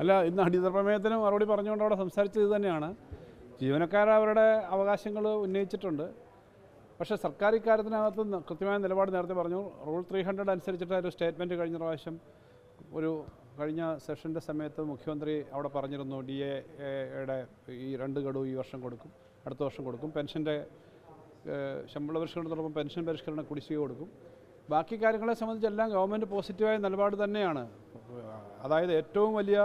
അല്ല ഇന്ന് അടിയന്തര പ്രമേയത്തിന് മറുപടി പറഞ്ഞുകൊണ്ട് അവിടെ സംസാരിച്ചത് ഇത് തന്നെയാണ്. ജീവനക്കാർ അവരുടെ അവകാശങ്ങൾ ഉന്നയിച്ചിട്ടുണ്ട്. പക്ഷേ സർക്കാർ ഇക്കാര്യത്തിനകത്ത് കൃത്യമായ നിലപാട് നേരത്തെ പറഞ്ഞു. റൂൾ ത്രീ ഹൺഡ്രഡ് അനുസരിച്ചിട്ട് ഒരു സ്റ്റേറ്റ്മെന്റ് കഴിഞ്ഞ പ്രാവശ്യം ഒരു കഴിഞ്ഞ സെഷന്റെ സമയത്ത് മുഖ്യമന്ത്രി അവിടെ പറഞ്ഞിരുന്നു ഡി എയുടെ ഈ രണ്ട് ഗഡു ഈ വർഷം കൊടുക്കും അടുത്ത വർഷം കൊടുക്കും. പെൻഷന്റെ ശമ്പള പരിഷ്കരണത്തോടൊപ്പം പെൻഷൻ പരിഷ്കരണ കുടിശ്ശിക കൊടുക്കും. ബാക്കി കാര്യങ്ങളെ സംബന്ധിച്ചെല്ലാം ഗവൺമെന്റ് പോസിറ്റീവായ നിലപാട് തന്നെയാണ്. അതായത് ഏറ്റവും വലിയ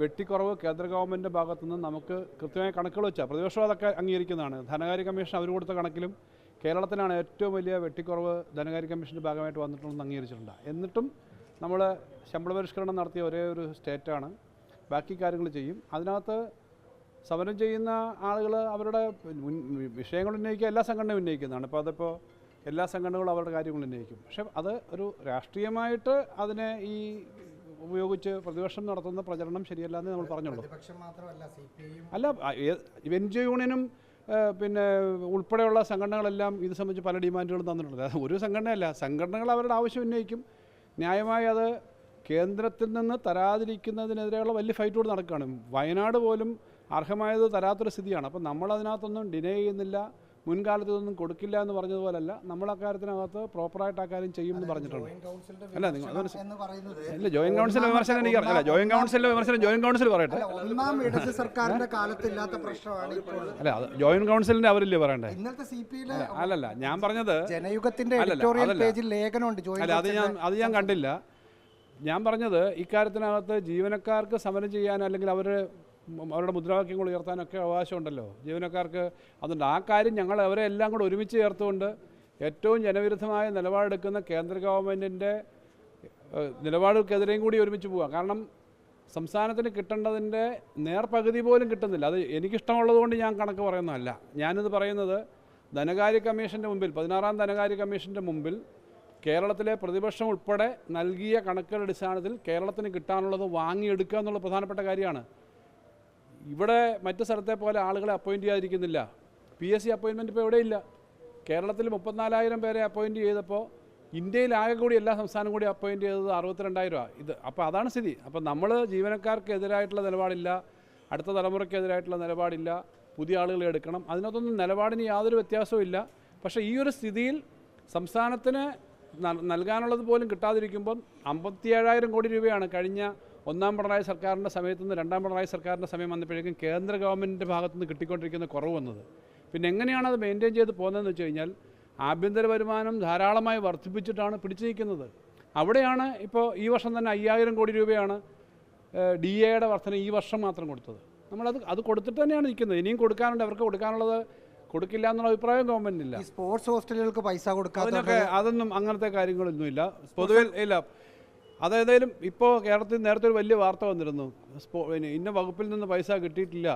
വെട്ടിക്കുറവ് കേന്ദ്ര ഗവൺമെന്റിന്റെ ഭാഗത്തുനിന്ന് നമുക്ക് കൃത്യമായ കണക്കുകൾ വെച്ചാൽ പ്രതിപക്ഷം അതൊക്കെ അംഗീകരിക്കുന്നതാണ്. ധനകാര്യ കമ്മീഷൻ അവർ കൊടുത്ത കണക്കിലും കേരളത്തിനാണ് ഏറ്റവും വലിയ വെട്ടിക്കുറവ് ധനകാര്യ കമ്മീഷന്റെ ഭാഗമായിട്ട് വന്നിട്ടുണ്ടെന്ന് അംഗീകരിച്ചിട്ടുണ്ട്. എന്നിട്ടും നമ്മൾ ശമ്പള പരിഷ്കരണം നടത്തിയ ഒരേ ഒരു സ്റ്റേറ്റാണ്. ബാക്കി കാര്യങ്ങൾ ചെയ്യും. അതിനകത്ത് സമരം ചെയ്യുന്ന ആളുകൾ അവരുടെ വിഷയങ്ങൾ ഉന്നയിക്കുക എല്ലാ സംഘടനയും ഉന്നയിക്കുന്നതാണ്. ഇപ്പോൾ അതിപ്പോൾ എല്ലാ സംഘടനകളും അവരുടെ കാര്യങ്ങൾ ഉന്നയിക്കും. പക്ഷേ അത് ഒരു രാഷ്ട്രീയമായിട്ട് അതിനെ ഈ ഉപയോഗിച്ച് പ്രതിപക്ഷം നടത്തുന്ന പ്രചരണം ശരിയല്ല എന്ന് നമ്മൾ പറഞ്ഞുള്ളൂ. അല്ല എൻ ജി യൂണിയനും പിന്നെ ഉൾപ്പെടെയുള്ള സംഘടനകളെല്ലാം ഇത് സംബന്ധിച്ച് പല ഡിമാൻഡുകളും തന്നിട്ടുണ്ട്. ഒരു സംഘടനയല്ല സംഘടനകൾ അവരുടെ ആവശ്യം ഉന്നയിക്കും. ന്യായമായി അത് കേന്ദ്രത്തിൽ നിന്ന് തരാതിരിക്കുന്നതിനെതിരെയുള്ള വലിയ ഫൈറ്റോട് നടക്കുകയാണ്. വയനാട് പോലും അർഹമായത് തരാത്തൊരു സ്ഥിതിയാണ്. അപ്പം നമ്മൾ അതിനകത്തൊന്നും ഡിനേ ചെയ്യുന്നില്ല. മുൻകാലത്ത് ഇതൊന്നും കൊടുക്കില്ല എന്ന് പറഞ്ഞതുപോലല്ല. നമ്മൾ അക്കാര്യത്തിനകത്ത് പ്രോപ്പറായിട്ട് ആ കാര്യം ചെയ്യുമെന്ന് പറഞ്ഞിട്ടുണ്ട് അല്ല, നിങ്ങൾ ഇല്ല ജോയിന്റ് കൗൺസിലിന്റെ വിമർശനം എനിക്ക് അറിയില്ല. ജോയിന്റ് കൗൺസിലിന്റെ വിമർശനം ജോയിന്റ് കൗൺസിൽ പറയട്ടെ. അല്ല, സർക്കാരിന്റെ കാലത്തില്ലാത്ത പ്രശ്നമാണ് അല്ല ജോയിന്റ് കൗൺസിലിന്റെ അവരില്ലേ പറയണ്ടേ? ഇന്നത്തെ സി അല്ലല്ല ഞാൻ പറഞ്ഞത് ജനയുഗത്തിന്റെ എഡിറ്റോറിയൽ. പേജിൽ ലേഖനമുണ്ട് അല്ല അത് ഞാൻ അത് ഞാൻ കണ്ടില്ല. ഞാൻ പറഞ്ഞത് ഇക്കാര്യത്തിനകത്ത് ജീവനക്കാർക്ക് സമരം ചെയ്യാൻ അല്ലെങ്കിൽ അവർ അവരുടെ മുദ്രാവാക്യങ്ങൾ ഉയർത്താനൊക്കെ അവകാശമുണ്ടല്ലോ. ജീവനക്കാർക്ക് അതുകൊണ്ട് ആ കാര്യം ഞങ്ങൾ അവരെ എല്ലാം കൂടെ ഒരുമിച്ച് ചേർത്തുകൊണ്ട് ഏറ്റവും ജനവിരുദ്ധമായ നിലപാടെടുക്കുന്ന കേന്ദ്ര ഗവൺമെന്റിന്റെ നിലപാടുകൾക്കെതിരെയും കൂടി ഒരുമിച്ച് പോവാം. കാരണം സംസ്ഥാനത്തിന് കിട്ടേണ്ടതിന്റെ നേർപകുതി പോലും കിട്ടുന്നില്ല. അത് എനിക്കിഷ്ടമുള്ളത് കൊണ്ട് ഞാൻ കണക്ക് പറയുന്നതല്ല. ഞാനിത് പറയുന്നത് ധനകാര്യ കമ്മീഷന്റെ മുമ്പിൽ പതിനാറാം ധനകാര്യ കമ്മീഷന്റെ മുമ്പിൽ കേരളത്തിലെ പ്രതിപക്ഷം ഉൾപ്പെടെ നൽകിയ കണക്കുകളുടെ അടിസ്ഥാനത്തിൽ കേരളത്തിന് കിട്ടാനുള്ളത് വാങ്ങിയെടുക്കുക എന്നുള്ള പ്രധാനപ്പെട്ട കാര്യമാണ്. ഇവിടെ മറ്റു സ്ഥലത്തെ പോലെ ആളുകളെ അപ്പോയിന്റ് ചെയ്യാതിരിക്കുന്നില്ല. പി എസ് സി അപ്പോയിൻമെന്റ് ഇപ്പോൾ എവിടെയില്ല? കേരളത്തിൽ മുപ്പത്തിനാലായിരം പേരെ അപ്പോയിന്റ് ചെയ്തപ്പോൾ ഇന്ത്യയിൽ ആകെ കൂടി എല്ലാ സംസ്ഥാനം കൂടി അപ്പോയിന്റ് ചെയ്തത് അറുപത്തിരണ്ടായിരം ഇത് അപ്പോൾ അതാണ് സ്ഥിതി. അപ്പോൾ നമ്മൾ ജീവനക്കാർക്ക് എതിരായിട്ടുള്ള നിലപാടില്ല. അടുത്ത തലമുറയ്ക്കെതിരായിട്ടുള്ള നിലപാടില്ല. പുതിയ ആളുകളെ എടുക്കണം. അതിനകത്തൊന്നും നിലപാടിന് യാതൊരു വ്യത്യാസവും ഇല്ല. പക്ഷേ ഈ ഒരു സ്ഥിതിയിൽ സംസ്ഥാനത്തിന് നൽ- നൽകാനുള്ളത് പോലും കിട്ടാതിരിക്കുമ്പം അമ്പത്തിയേഴായിരം കോടി രൂപയാണ് കഴിഞ്ഞ ഒന്നാം പിണറായി സർക്കാരിന്റെ സമയത്ത് നിന്ന് രണ്ടാം പിണറായി സർക്കാരിന്റെ സമയം വന്നപ്പോഴേക്കും കേന്ദ്ര ഗവൺമെന്റിന്റെ ഭാഗത്തു നിന്ന് കിട്ടിക്കൊണ്ടിരിക്കുന്ന കുറവ് വന്നത് പിന്നെ എങ്ങനെയാണ് അത് മെയിന്റെയിൻ ചെയ്ത് പോകുന്നതെന്ന് വെച്ച് കഴിഞ്ഞാൽ ആഭ്യന്തര വരുമാനം ധാരാളമായി വർദ്ധിപ്പിച്ചിട്ടാണ് പിടിച്ചു നിൽക്കുന്നത് അവിടെയാണ് ഇപ്പോൾ ഈ വർഷം തന്നെ അയ്യായിരം കോടി രൂപയാണ് ഡി എയുടെ വർധന ഈ വർഷം മാത്രം കൊടുത്തത്. നമ്മളത് അത് കൊടുത്തിട്ട് തന്നെയാണ് നിൽക്കുന്നത്. ഇനിയും കൊടുക്കാനുണ്ട്. അവർക്ക് കൊടുക്കാനുള്ളത് കൊടുക്കില്ല എന്നുള്ള അഭിപ്രായം ഗവൺമെന്റില്ല ഈ സ്പോർട്സ് ഹോസ്റ്റലുകൾക്ക് പൈസ അതിനൊക്കെ അതൊന്നും അങ്ങനത്തെ കാര്യങ്ങളൊന്നുമില്ല. പൊതുവെ ഇല്ല. അതേതായാലും ഇപ്പോൾ കേരളത്തിൽ നേരത്തെ ഒരു വലിയ വാർത്ത വന്നിരുന്നു. സ്പോ പിന്നെ ഇന്ന വകുപ്പിൽ നിന്ന് പൈസ കിട്ടിയിട്ടില്ല.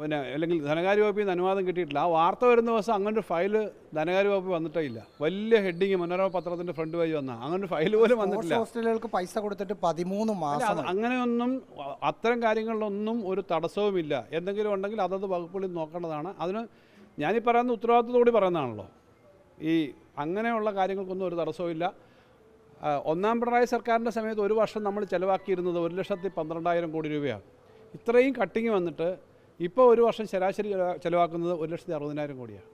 പിന്നെ അല്ലെങ്കിൽ ധനകാര്യ വകുപ്പിൽ നിന്ന് അനുവാദം കിട്ടിയിട്ടില്ല. ആ വാർത്ത വരുന്ന ദിവസം അങ്ങനെ ഒരു ഫയൽ ധനകാര്യ വകുപ്പ് വന്നിട്ടേ ഇല്ല വലിയ ഹെഡിങ് മനോരമ പത്രത്തിന്റെ ഫ്രണ്ട് പേജ് വന്ന. അങ്ങനെ ഒരു ഫയൽ പോലും വന്നിട്ടില്ല. ഹോസ്റ്റലുകൾക്ക് പൈസ കൊടുത്തിട്ട് പതിമൂന്ന് മാസം അങ്ങനെയൊന്നും അത്തരം കാര്യങ്ങളിലൊന്നും ഒരു തടസ്സവുമില്ല. എന്തെങ്കിലും ഉണ്ടെങ്കിൽ അതത് വകുപ്പുകളിൽ നോക്കേണ്ടതാണ്. അതിന് ഞാനീ പറയുന്ന ഉത്തരവാദിത്വത്തോടെ പറയുന്നതാണല്ലോ. ഈ അങ്ങനെയുള്ള കാര്യങ്ങൾക്കൊന്നും ഒരു തടസ്സവുമില്ല. ആ, ഒന്നാം പിണറായി സർക്കാരിന്റെ സമയത്ത് ഒരു വർഷം നമ്മൾ ചിലവാക്കിയിരുന്നത് ഒരു ലക്ഷത്തി പന്ത്രണ്ടായിരം കോടി രൂപയാണ്. ഇത്രയും കട്ടിങ് വന്നിട്ട് ഇപ്പോൾ ഒരു വർഷം ശരാശരി ചിലവാക്കുന്നത് ഒരു ലക്ഷത്തി അറുപതിനായിരം കോടിയാണ്.